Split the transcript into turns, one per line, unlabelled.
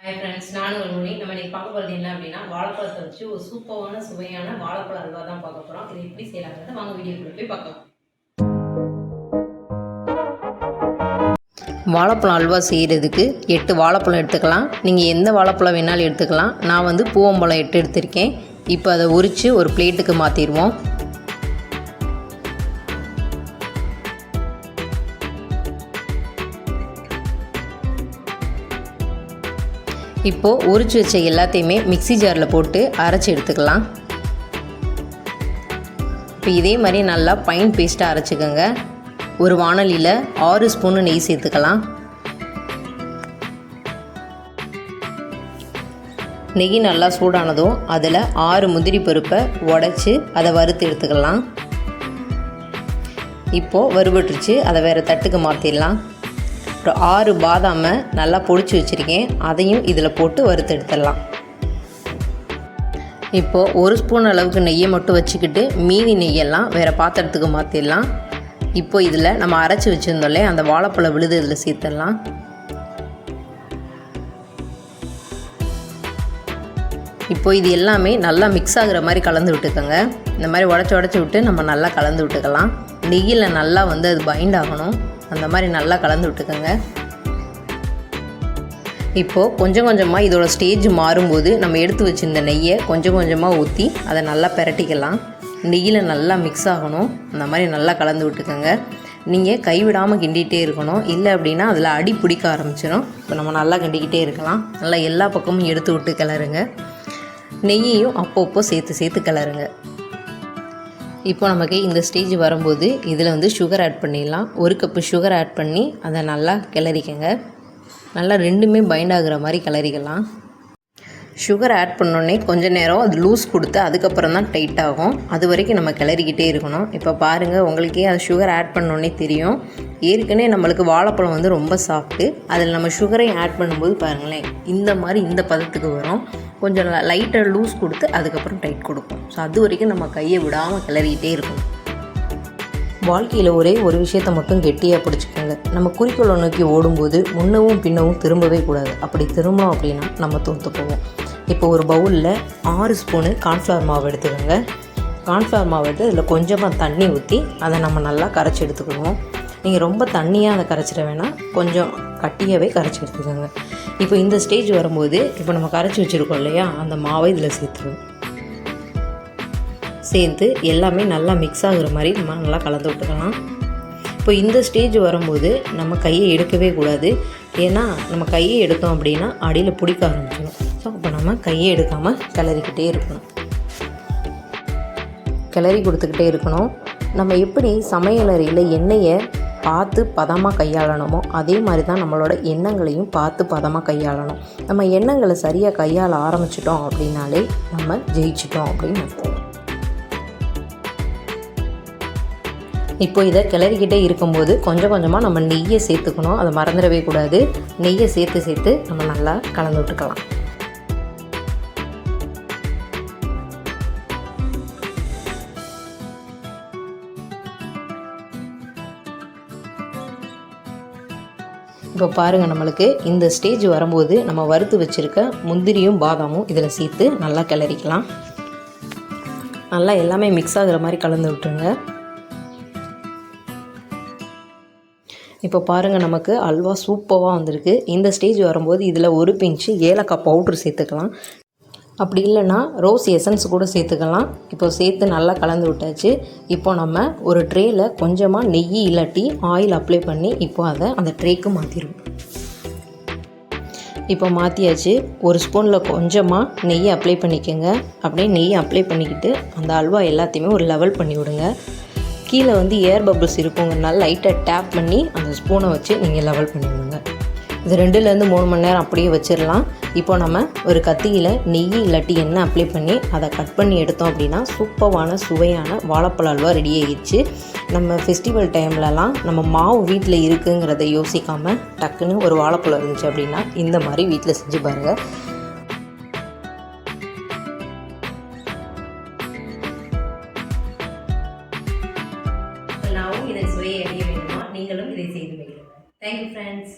Hi friends நானும் ஒரு மொழி நம்ம இன்னைக்கு பார்க்க போகிறது என்ன அப்படின்னா வாழைப்பழத்தை வச்சு ஒரு சூப்பரான சுவையான வாழைப்பழ அல்வா தான் பார்க்க போகிறோம் இது எப்படி செய்யலாங்கிறத வாங்க வீடியோக்குள்ள போய் பார்க்கலாம். வாழைப்பழம் அல்வா செய்கிறதுக்கு எட்டு வாழைப்பழம் எடுத்துக்கலாம். நீங்கள் எந்த வாழைப்பழம் வேணாலும் எடுத்துக்கலாம். நான் வந்து பூவம்பழம் எட்டு எடுத்திருக்கேன். இப்போ அதை உரித்து ஒரு பிளேட்டுக்கு மாற்றிடுவோம் இப்போது உரிச்சு வச்ச எல்லாத்தையுமே மிக்ஸி ஜாரில் போட்டு அரைச்சி எடுத்துக்கலாம். இப்போ இதே மாதிரி நல்லா பைன் பேஸ்ட்டாக அரைச்சிக்கோங்க. ஒரு வானலியில் ஆறு ஸ்பூனு நெய் சேர்த்துக்கலாம். நெய் நல்லா சூடானதும் அதில் ஆறு முந்திரி பருப்பை உடச்சி அதை வறுத்து எடுத்துக்கலாம். இப்போது வறுபட்டுருச்சு அதை வேறு தட்டுக்கு மாற்றிடலாம் ஒரு ஆறு பாதாமை நல்லா பொடிச்சு வச்சுருக்கேன். அதையும் இதில் போட்டு வறுத்தெடுத்துடலாம் இப்போது ஒரு ஸ்பூன் அளவுக்கு நெய்யை மட்டும் வச்சுக்கிட்டு மீதி நெய்யெல்லாம் வேறு பாத்திரத்துக்கு மாற்றிடலாம் இப்போ இதில் நம்ம அரைச்சி வச்சுருந்தோம்லே அந்த வாழைப்பழ விழுது இதில் சேர்த்துடலாம். இப்போ இது எல்லாமே நல்லா மிக்ஸ் ஆகுற மாதிரி கலந்து விட்டுக்கோங்க. இந்த மாதிரி உடச்சி உடச்சி விட்டு நம்ம நல்லா கலந்து விட்டுக்கலாம். நெய்யில் நல்லா வந்து அது பைண்ட் ஆகணும். அந்த மாதிரி நல்லா கலந்து விட்டுக்கோங்க. இப்போது கொஞ்சம் கொஞ்சமாக இதோட ஸ்டேஜ் மாறும்போது நம்ம எடுத்து வச்சிருந்த நெய்யை கொஞ்சம் கொஞ்சமாக ஊற்றி அதை நல்லா பிரட்டிக்கலாம். நெய்யில் நல்லா மிக்ஸ் ஆகணும். அந்த மாதிரி நல்லா கலந்து விட்டுக்கோங்க. நீங்கள் கைவிடாமல் கிண்டிகிட்டே இருக்கணும். இல்லை அப்படின்னா அதில் அடி பிடிக்க ஆரம்பிச்சிடும் இப்போ நம்ம நல்லா கிண்டிக்கிட்டே இருக்கலாம். நல்லா எல்லா பக்கமும் எடுத்து விட்டு கிளறுங்க. நெய்யையும் அப்பப்போ சேர்த்து சேர்த்து கிளறுங்க. இப்போ நமக்கு இந்த ஸ்டேஜ் வரும்போது இதில் வந்து சுகர் ஆட் பண்ணிடலாம். ஒரு கப்பு சுகர் ஆட் பண்ணி அதை நல்லா கிளறிக்கங்க. நல்லா ரெண்டுமே பைண்ட் ஆகுற மாதிரி கிளறிக்கலாம். சுகர் ஆட் பண்ணோடனே கொஞ்சம் நேரம் அது லூஸ் கொடுத்து அதுக்கப்புறம் தான் டைட் ஆகும். அது வரைக்கும் நம்ம கிளறிக்கிட்டே இருக்கணும். இப்போ பாருங்கள் உங்களுக்கே அது சுகர் ஆட் பண்ணோடனே தெரியும். ஏற்கனவே நம்மளுக்கு வாழைப்பழம் வந்து ரொம்ப சாஃப்ட்டு அதில் நம்ம சுகரையும் ஆட் பண்ணும்போது பாருங்களேன் இந்த மாதிரி இந்த பதத்துக்கு வரும். கொஞ்சம் லைட்டாக லூஸ் கொடுத்து அதுக்கப்புறம் டைட் கொடுப்போம். ஸோ அது வரைக்கும் நம்ம கையை விடாமல் கிளறிக்கிட்டே இருக்கும் வாழ்க்கையில் ஒரே ஒரு விஷயத்தை மட்டும் கெட்டியாக பிடிச்சிக்கோங்க. நம்ம குறிக்கோளை நோக்கி ஓடும்போது முன்னவும் பின்னவும் திரும்பவே கூடாது. அப்படி திரும்பணும் அப்படின்னா நம்ம தோற்று போவோம். இப்போ ஒரு பவுலில் ஆறு ஸ்பூனு கார்ன்ஃப்ளவர் மாவு எடுத்துக்கோங்க. கார்ன்ஃப்ளவர் மாவு எடுத்து அதில் கொஞ்சமாக தண்ணி ஊற்றி அதை நம்ம நல்லா கரைச்சி எடுத்துக்கணும். நீங்கள் ரொம்ப தண்ணியாக அதை கரைச்சிட வேணாம். கொஞ்சம் கட்டியாகவே கரைச்சி எடுத்துக்கோங்க. இப்போ இந்த ஸ்டேஜ் வரும்போது இப்போ நம்ம கரைச்சி வச்சுருக்கோம் இல்லையா? அந்த மாவை இதில் சேர்த்துருவோம். சேர்த்து எல்லாமே நல்லா மிக்ஸ் ஆகுற மாதிரி நம்ம நல்லா கலந்து விட்டுக்கலாம். இப்போ இந்த ஸ்டேஜ் வரும்போது நம்ம கையை எடுக்கவே கூடாது. ஏன்னா நம்ம கையை எடுத்தோம் அப்படின்னா அடியில் பிடிக்க ஆரம்பிச்சிடும் ஸோ அப்போ நம்ம கையை எடுக்காமல் கிளறிக்கிட்டே இருக்கணும். கிளறி கொடுத்துக்கிட்டே இருக்கணும். நம்ம எப்படி சமையலறையில் எண்ணெயை பார்த்து பதமாக கையாளணுமோ அதே மாதிரி தான் நம்மளோட எண்ணங்களையும் பார்த்து பதமாக கையாளணும். நம்ம எண்ணங்களை சரியாக கையாள ஆரம்பிச்சிட்டோம் அப்படின்னாலே நம்ம ஜெயிச்சிட்டோம் அப்படின்னு அர்த்தம். இப்போ இதை கிளறிக்கிட்டே இருக்கும்போது கொஞ்சம் கொஞ்சமாக நம்ம நெய்யை சேர்த்துக்கணும். அதை மறந்துடவே கூடாது. நெய்யை சேர்த்து சேர்த்து நம்ம நல்லா கலந்து விட்டுக்கலாம். இப்போ பாருங்கள் நம்மளுக்கு இந்த ஸ்டேஜ் வரும்போது நம்ம வறுத்து வச்சுருக்க முந்திரியும் பாதாமும் இதில் சேர்த்து நல்லா கிளறிக்கலாம். நல்லா எல்லாமே மிக்ஸ் ஆகுற மாதிரி கலந்து விட்டுருங்க. இப்போ பாருங்கள் நமக்கு அல்வா சூப்பராக வந்திருக்கு. இந்த ஸ்டேஜ் வரும்போது இதில் ஒரு பிஞ்சு ஏலக்காய் பவுட்ரு சேர்த்துக்கலாம். அப்படி இல்லைன்னா ரோஸ் எசன்ஸ் கூட சேர்த்துக்கலாம். இப்போ சேர்த்து நல்லா கலந்து விட்டாச்சு. இப்போ நம்ம ஒரு ட்ரேயில் கொஞ்சமாக நெய் இல்லாட்டி ஆயில் அப்ளை பண்ணி இப்போ அதை அந்த ட்ரேக்கு மாற்றிடுவோம் இப்போ மாற்றியாச்சு ஒரு ஸ்பூனில் கொஞ்சமாக நெய் அப்ளை பண்ணிக்கோங்க. அப்படியே நெய் அப்ளை பண்ணிக்கிட்டு அந்த அல்வா எல்லாத்தையுமே ஒரு லெவல் பண்ணி விடுங்க. கீழே வந்து ஏர் பபுள்ஸ் இருக்குங்கிறனால லைட்டாக டேப் பண்ணி அந்த ஸ்பூனை வச்சு நீங்கள் லெவல் பண்ணிவிடுங்க இது ரெண்டுலேருந்து மூணு மணி நேரம் அப்படியே வச்சிடலாம் இப்போ நம்ம ஒரு கத்தியில் நெய் இல்லாட்டி எண்ணெய் அப்ளை பண்ணி அதை கட் பண்ணி எடுத்தோம் அப்படின்னா சூப்பரான சுவையான வாழைப்பழ அல்வா ரெடி ஆகிடுச்சு நம்ம ஃபெஸ்டிவல் டைம்லலாம் நம்ம மாவு வீட்டில் இருக்குங்கிறத யோசிக்காமல் டக்குன்னு ஒரு வாழைப்பழம் இருந்துச்சு அப்படின்னா இந்த மாதிரி வீட்டில் செஞ்சு பாருங்கள் நாமும் நீங்களும் இதை செய்து வைக்கிறீங்க தேங்க்யூ ஃப்ரெண்ட்ஸ்